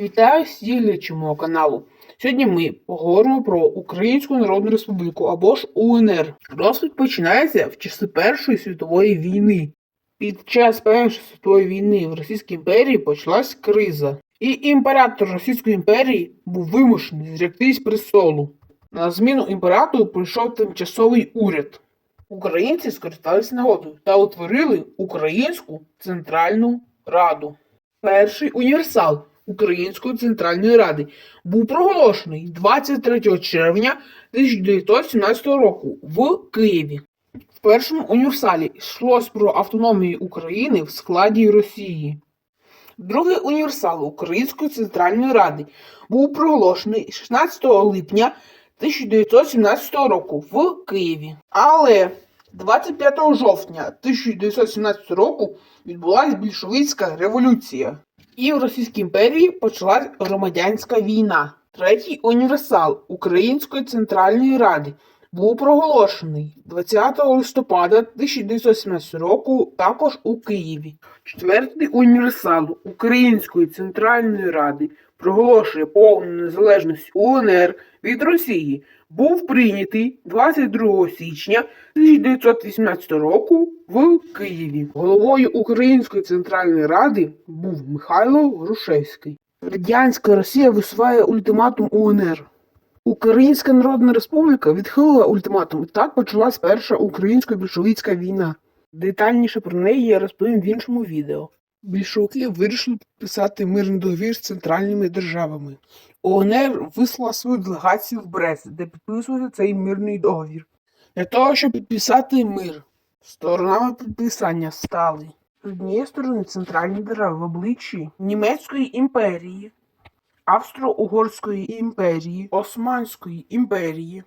Вітаю всіх глядачів мого каналу. Сьогодні ми поговоримо про Українську Народну Республіку або ж УНР. Розповідь починається в часи Першої світової війни. Під час Першої світової війни в Російській імперії почалась криза, і імператор Російської імперії був вимушений зректись престолу. На зміну імператору прийшов тимчасовий уряд. Українці скористалися нагодою та утворили Українську Центральну Раду. Перший універсал Української Центральної Ради був проголошений 23 червня 1917 року в Києві. В першому універсалі йшлось про автономію України в складі Росії. Другий універсал Української Центральної Ради був проголошений 16 липня 1917 року в Києві. Але 25 жовтня 1917 року відбулася більшовицька революція. І в Російській імперії почалась громадянська війна. Третій універсал Української Центральної Ради був проголошений 20 листопада 1917 року також у Києві. Четвертий універсал Української Центральної Ради проголошує повну незалежність УНР від Росії. Був прийнятий 22 січня 1918 року в Києві. Головою Української Центральної Ради був Михайло Грушевський. Радянська Росія висуває ультиматум УНР. Українська Народна Республіка відхилила ультиматум, і так почалась перша українсько-більшовицька війна. Детальніше про неї я розповім в іншому відео. Більшовики вирішили підписати мирний договір з центральними державами. ОНР вислала свою делегацію в Брест, де підписувати цей мирний договір. Для того, щоб підписати мир, сторонами підписання стали з однієї сторони центральні держави в обличчі Німецької імперії, Австро-Угорської імперії, Османської імперії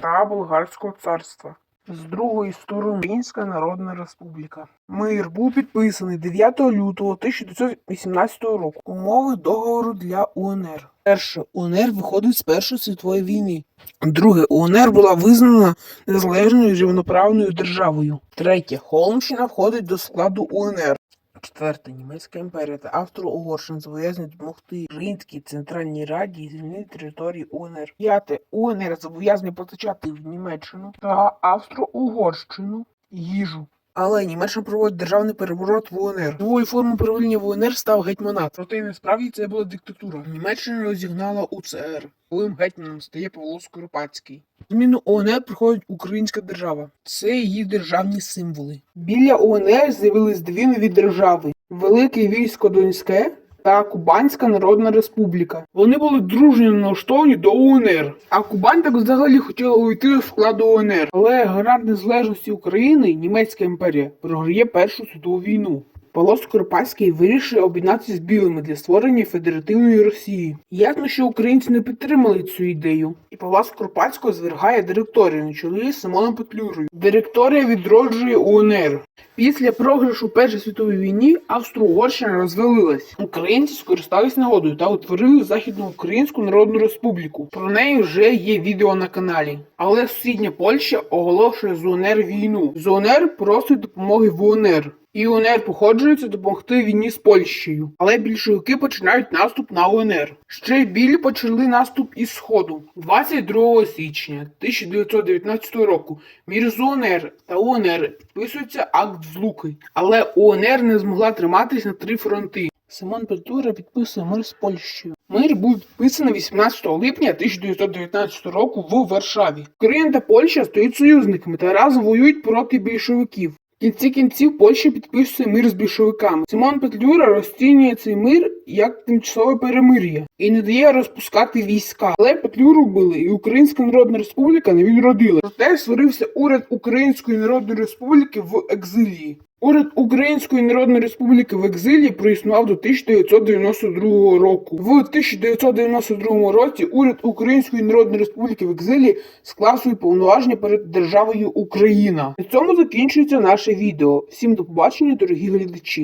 та Болгарського царства. З другої сторони Українська Народна Республіка. Мир був підписаний 9 лютого 1918 року. Умови договору для УНР. Перше, УНР виходить з Першої світової війни. Друге, УНР була визнана незалежною рівноправною державою. Третє, Холмщина входить до складу УНР. Четверте, Німецька імперія та Австро-Угорщина зобов'язані допомогти Українській Центральній Раді звільнити території УНР. П'яте, УНР зобов'язані постачати в Німеччину та Австро-Угорщину їжу. Але Німеччина проводить державний переворот в УНР. Новою формою правління в УНР став гетьманат. Проте насправді це була диктатура. Німеччина розігнала УЦР. Новим гетьманом стає Павло Скоропадський. Зміну УНР приходить українська держава. Це її державні символи. Біля УНР з'явились дві нові держави: Велике військо Донське та Кубанська Народна Республіка. Вони були дружньо налаштовані до УНР. А Кубань так взагалі хотіла увійти до складу УНР. Але гарант незалежності України, німецька імперія, програє Першу світову війну. Павло Скоропадський вирішує об'єднатися з білими для створення федеративної Росії. Ясно, що українці не підтримали цю ідею, і Павла Скоропадського звергає директорію на чолі Симоном Петлюрою. Директорія відроджує УНР. Після програшу Першій світовій війні Австро-Угорщина розвалилась. Українці скористались нагодою та утворили Західноукраїнську Народну Республіку. Про неї вже є відео на каналі. Але сусідня Польща оголошує з УНР війну. З УНР просить допомоги в УНР. І УНР походжується допомогти війні з Польщею. Але більшовики починають наступ на УНР. Ще білі почали наступ із Сходу. 22 січня 1919 року між УНР та УНР підписується акт злуки. Але УНР не змогла триматись на три фронти. Симон Петлюра підписує мир з Польщею. Мир був підписаний 18 липня 1919 року в Варшаві. Україна та Польща стають союзниками та разом воюють проти більшовиків. Кінці кінців Польща підписує мир з більшовиками. Симон Петлюра розцінює цей мир як тимчасове перемир'я і не дає розпускати війська. Але Петлюру вбили, і Українська Народна Республіка не відродила. Проте створився уряд Української Народної Республіки в екзилії. Уряд Української Народної Республіки в екзилі проіснував до 1992 року. В 1992 році уряд Української Народної Республіки в екзилі склав свої повноваження перед державою Україна. На цьому закінчується наше відео. Всім до побачення, дорогі глядачі.